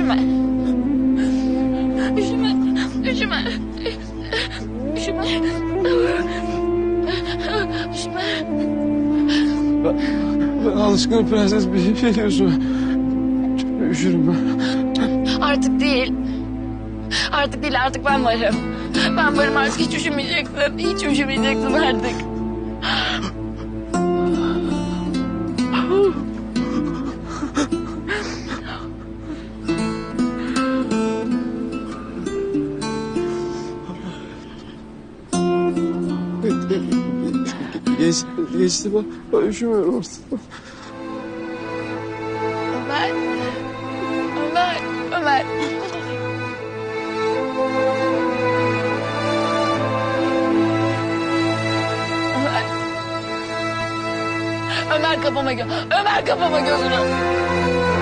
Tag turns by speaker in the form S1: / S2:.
S1: Üşüme. Üşüme. Üşüme. Üşüme. Üşüme. Ben, ben alışkın prenses bir şey diyorsun. Üşürüm ben.
S2: Artık değil. Artık değil artık ben varım. Ben varım artık hiç üşümeyeceksin. Hiç üşümeyeceksin artık.
S1: Geç, geçti bak. Ben üşümüyorum artık.
S2: Ömer. Ömer. Ömer. Ömer. Ömer kafama gö... Ömer kafama gözünü.